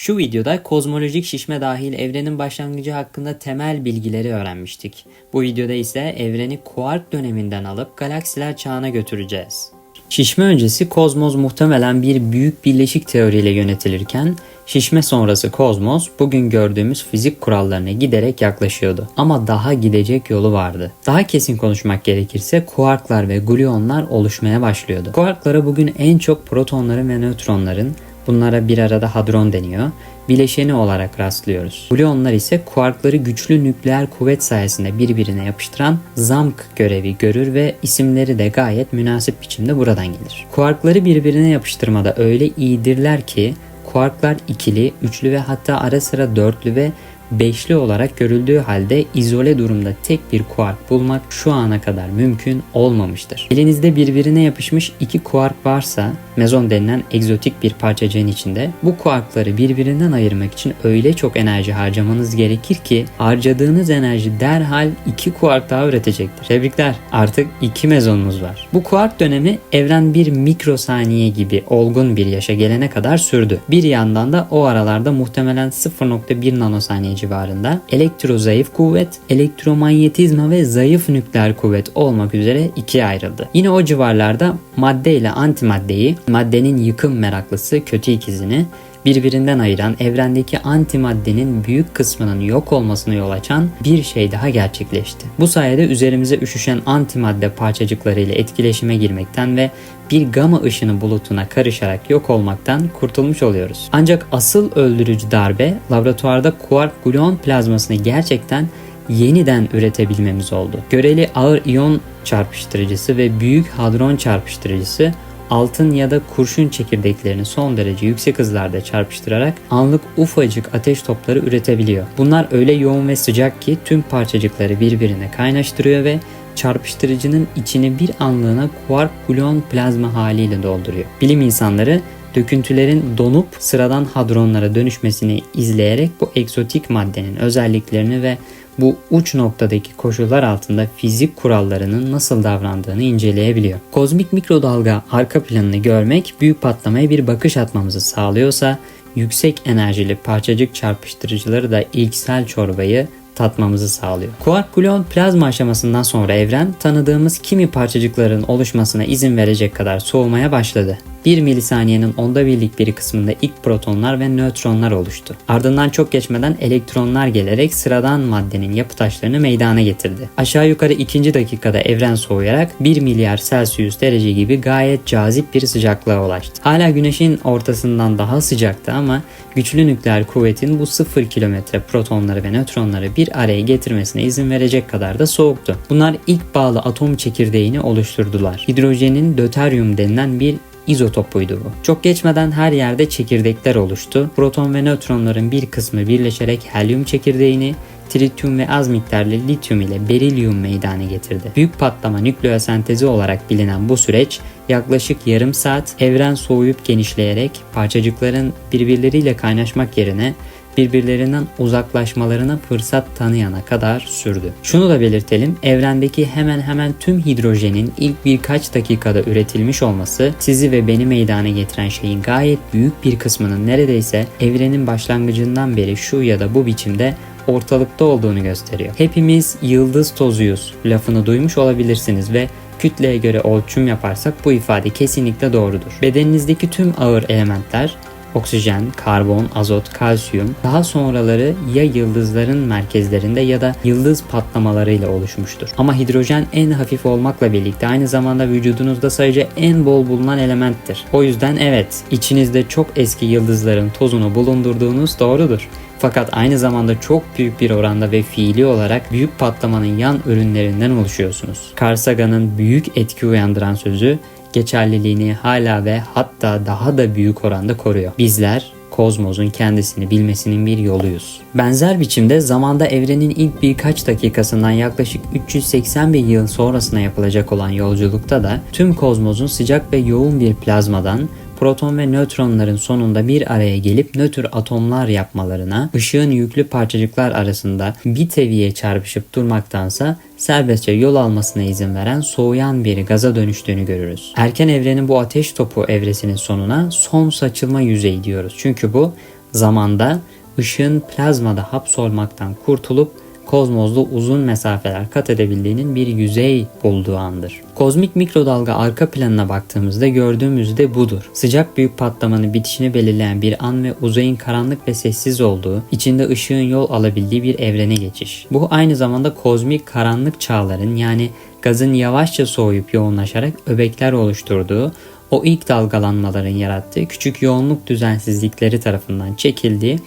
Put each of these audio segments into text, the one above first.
Şu videoda kozmolojik şişme dahil evrenin başlangıcı hakkında temel bilgileri öğrenmiştik. Bu videoda ise evreni kuark döneminden alıp galaksiler çağına götüreceğiz. Şişme öncesi kozmos muhtemelen bir büyük birleşik teoriyle yönetilirken şişme sonrası kozmos bugün gördüğümüz fizik kurallarına giderek yaklaşıyordu. Ama daha gidecek yolu vardı. Daha kesin konuşmak gerekirse kuarklar ve gluonlar oluşmaya başlıyordu. Kuarklara bugün en çok protonların ve nötronların Bunlara bir arada hadron deniyor. Bileşeni olarak rastlıyoruz. Gluonlar ise kuarkları güçlü nükleer kuvvet sayesinde birbirine yapıştıran zamk görevi görür ve isimleri de gayet münasip biçimde buradan gelir. Kuarkları birbirine yapıştırmada öyle iyidirler ki kuarklar ikili, üçlü ve hatta ara sıra dörtlü ve beşli olarak görüldüğü halde izole durumda tek bir kuark bulmak şu ana kadar mümkün olmamıştır. Elinizde birbirine yapışmış iki kuark varsa mezon denilen egzotik bir parçacığın içinde bu kuarkları birbirinden ayırmak için öyle çok enerji harcamanız gerekir ki harcadığınız enerji derhal iki kuark daha üretecektir. Tebrikler artık iki mezonunuz var. Bu kuark dönemi evren bir mikrosaniye gibi olgun bir yaşa gelene kadar sürdü. Bir yandan da o aralarda muhtemelen 0.1 nanosaniye civarında elektrozayıf kuvvet, elektromanyetizma ve zayıf nükleer kuvvet olmak üzere ikiye ayrıldı. Yine o civarlarda madde ile antimaddeyi, maddenin yıkım meraklısı kötü ikizini birbirinden ayıran evrendeki antimaddenin büyük kısmının yok olmasına yol açan bir şey daha gerçekleşti. Bu sayede üzerimize üşüşen antimadde parçacıklarıyla etkileşime girmekten ve bir gama ışını bulutuna karışarak yok olmaktan kurtulmuş oluyoruz. Ancak asıl öldürücü darbe laboratuvarda kuark gluon plazmasını gerçekten yeniden üretebilmemiz oldu. Göreli ağır iyon çarpıştırıcısı ve büyük hadron çarpıştırıcısı altın ya da kurşun çekirdeklerini son derece yüksek hızlarda çarpıştırarak anlık ufacık ateş topları üretebiliyor. Bunlar öyle yoğun ve sıcak ki tüm parçacıkları birbirine kaynaştırıyor ve çarpıştırıcının içini bir anlığına kuark gluon plazma haliyle dolduruyor. Bilim insanları döküntülerin donup sıradan hadronlara dönüşmesini izleyerek bu egzotik maddenin özelliklerini ve bu uç noktadaki koşullar altında fizik kurallarının nasıl davrandığını inceleyebiliyor. Kozmik mikrodalga arka planını görmek büyük patlamaya bir bakış atmamızı sağlıyorsa yüksek enerjili parçacık çarpıştırıcıları da ilksel çorbayı tatmamızı sağlıyor. Kuark gluon plazma aşamasından sonra evren tanıdığımız kimi parçacıkların oluşmasına izin verecek kadar soğumaya başladı. 1 milisaniyenin onda birlik bir kısmında ilk protonlar ve nötronlar oluştu. Ardından çok geçmeden elektronlar gelerek sıradan maddenin yapı taşlarını meydana getirdi. Aşağı yukarı ikinci dakikada evren soğuyarak 1 milyar Celsius derece gibi gayet cazip bir sıcaklığa ulaştı. Hala güneşin ortasından daha sıcaktı ama güçlü nükleer kuvvetin bu 0 kilometre protonları ve nötronları bir araya getirmesine izin verecek kadar da soğuktu. Bunlar ilk bağlı atom çekirdeğini oluşturdular. Hidrojenin döteryum denilen bir izotopuydu bu. Çok geçmeden her yerde çekirdekler oluştu. Proton ve nötronların bir kısmı birleşerek helyum çekirdeğini, trityum ve az miktarlı lityum ile berilyum meydana getirdi. Büyük patlama nükleosentezi olarak bilinen bu süreç yaklaşık yarım saat evren soğuyup genişleyerek parçacıkların birbirleriyle kaynaşmak yerine birbirlerinden uzaklaşmalarına fırsat tanıyana kadar sürdü. Şunu da belirtelim, evrendeki hemen hemen tüm hidrojenin ilk birkaç dakikada üretilmiş olması sizi ve beni meydana getiren şeyin gayet büyük bir kısmının neredeyse evrenin başlangıcından beri şu ya da bu biçimde ortalıkta olduğunu gösteriyor. Hepimiz yıldız tozuyuz lafını duymuş olabilirsiniz ve kütleye göre ölçüm yaparsak bu ifade kesinlikle doğrudur. Bedeninizdeki tüm ağır elementler oksijen, karbon, azot, kalsiyum daha sonraları ya yıldızların merkezlerinde ya da yıldız patlamalarıyla oluşmuştur. Ama hidrojen en hafif olmakla birlikte aynı zamanda vücudunuzda sadece en bol bulunan elementtir. O yüzden evet, içinizde çok eski yıldızların tozunu bulundurduğunuz doğrudur. Fakat aynı zamanda çok büyük bir oranda ve fiili olarak büyük patlamanın yan ürünlerinden oluşuyorsunuz. Carl Sagan'ın büyük etki uyandıran sözü geçerliliğini hala ve hatta daha da büyük oranda koruyor. Bizler kozmosun kendisini bilmesinin bir yoluyuz. Benzer biçimde zamanda evrenin ilk birkaç dakikasından yaklaşık 380 bin yıl sonrasına yapılacak olan yolculukta da tüm kozmosun sıcak ve yoğun bir plazmadan proton ve nötronların sonunda bir araya gelip nötr atomlar yapmalarına, ışığın yüklü parçacıklar arasında bir teviye çarpışıp durmaktansa serbestçe yol almasına izin veren soğuyan bir gaza dönüştüğünü görürüz. Erken evrenin bu ateş topu evresinin sonuna son saçılma yüzeyi diyoruz. Çünkü bu zamanda ışığın plazmada hapsolmaktan kurtulup kozmozda uzun mesafeler kat edebildiğinin bir yüzey bulduğu andır. Kozmik mikrodalga arka planına baktığımızda gördüğümüz de budur. Sıcak büyük patlamanın bitişini belirleyen bir an ve uzayın karanlık ve sessiz olduğu, içinde ışığın yol alabildiği bir evrene geçiş. Bu aynı zamanda kozmik karanlık çağların yani gazın yavaşça soğuyup yoğunlaşarak öbekler oluşturduğu, o ilk dalgalanmaların yarattığı küçük yoğunluk düzensizlikleri tarafından çekildiği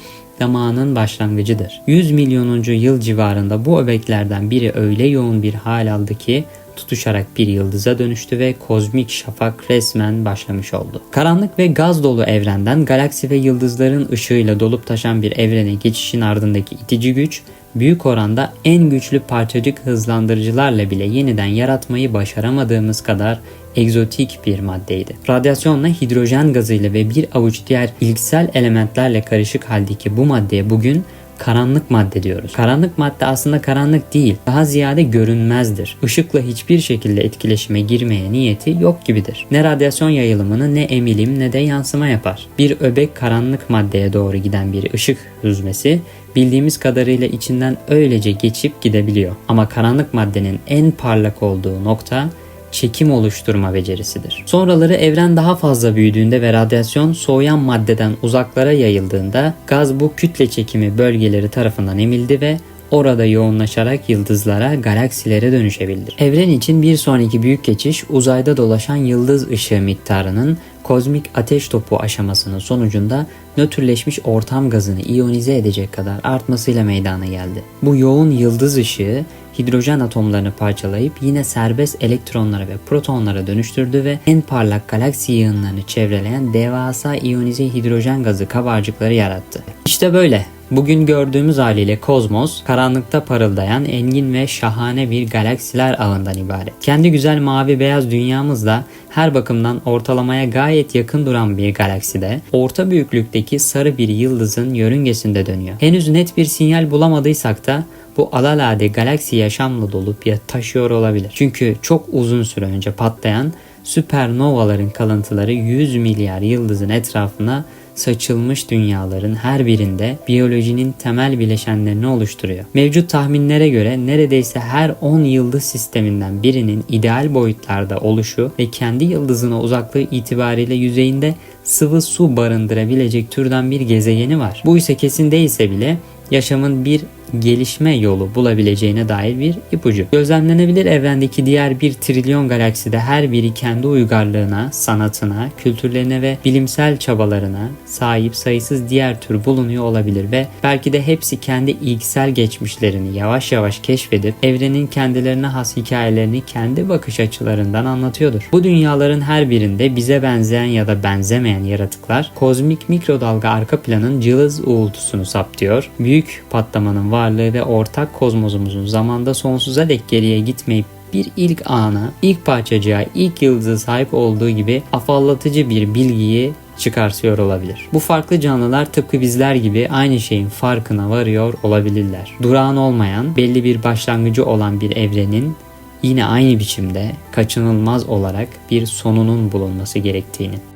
zamanın başlangıcıdır. 100 milyonuncu yıl civarında bu öbeklerden biri öyle yoğun bir hal aldı ki tutuşarak bir yıldıza dönüştü ve kozmik şafak resmen başlamış oldu. Karanlık ve gaz dolu evrenden galaksi ve yıldızların ışığıyla dolup taşan bir evrene geçişin ardındaki itici güç büyük oranda en güçlü parçacık hızlandırıcılarla bile yeniden yaratmayı başaramadığımız kadar egzotik bir maddeydi. Radyasyonla hidrojen gazıyla ve bir avuç diğer ilksel elementlerle karışık haldeki bu maddeye bugün karanlık madde diyoruz. Karanlık madde aslında karanlık değil, daha ziyade görünmezdir. Işıkla hiçbir şekilde etkileşime girmeye niyeti yok gibidir. Ne radyasyon yayılımını ne emilim ne de yansıma yapar. Bir öbek karanlık maddeye doğru giden bir ışık hüzmesi bildiğimiz kadarıyla içinden öylece geçip gidebiliyor. Ama karanlık maddenin en parlak olduğu nokta çekim oluşturma becerisidir. Sonraları evren daha fazla büyüdüğünde ve radyasyon soğuyan maddeden uzaklara yayıldığında gaz bu kütle çekimi bölgeleri tarafından emildi ve orada yoğunlaşarak yıldızlara, galaksilere dönüşebilir. Evren için bir sonraki büyük geçiş uzayda dolaşan yıldız ışığı miktarının kozmik ateş topu aşamasının sonucunda nötrleşmiş ortam gazını iyonize edecek kadar artmasıyla meydana geldi. Bu yoğun yıldız ışığı hidrojen atomlarını parçalayıp yine serbest elektronlara ve protonlara dönüştürdü ve en parlak galaksi yığınlarını çevreleyen devasa iyonize hidrojen gazı kabarcıkları yarattı. İşte böyle. Bugün gördüğümüz haliyle kozmos, karanlıkta parıldayan engin ve şahane bir galaksiler ağından ibaret. Kendi güzel mavi beyaz dünyamızda her bakımdan ortalamaya gayet yakın duran bir galakside, orta büyüklükteki sarı bir yıldızın yörüngesinde dönüyor. Henüz net bir sinyal bulamadıysak da bu alalade galaksi yaşamla dolup ya taşıyor olabilir. Çünkü çok uzun süre önce patlayan süpernovaların kalıntıları 100 milyar yıldızın etrafına saçılmış dünyaların her birinde biyolojinin temel bileşenlerini oluşturuyor. Mevcut tahminlere göre neredeyse her 10 yıldız sisteminden birinin ideal boyutlarda oluşu ve kendi yıldızına uzaklığı itibariyle yüzeyinde sıvı su barındırabilecek türden bir gezegeni var. Bu ise kesin değilse bile yaşamın bir gelişme yolu bulabileceğine dair bir ipucu. Gözlemlenebilir evrendeki diğer bir trilyon galakside her biri kendi uygarlığına, sanatına, kültürlerine ve bilimsel çabalarına sahip sayısız diğer tür bulunuyor olabilir ve belki de hepsi kendi ilksel geçmişlerini yavaş yavaş keşfedip evrenin kendilerine has hikayelerini kendi bakış açılarından anlatıyordur. Bu dünyaların her birinde bize benzeyen ya da benzemeyen yaratıklar kozmik mikrodalga arka planın cılız uğultusunu saptıyor. Büyük patlamanın var varlığı ve ortak kozmosumuzun zamanda sonsuza dek geriye gitmeyip bir ilk ana, ilk parçacığa, ilk yıldıza sahip olduğu gibi afallatıcı bir bilgiyi çıkarsıyor olabilir. Bu farklı canlılar tıpkı bizler gibi aynı şeyin farkına varıyor olabilirler. Durağan olmayan, belli bir başlangıcı olan bir evrenin yine aynı biçimde kaçınılmaz olarak bir sonunun bulunması gerektiğini.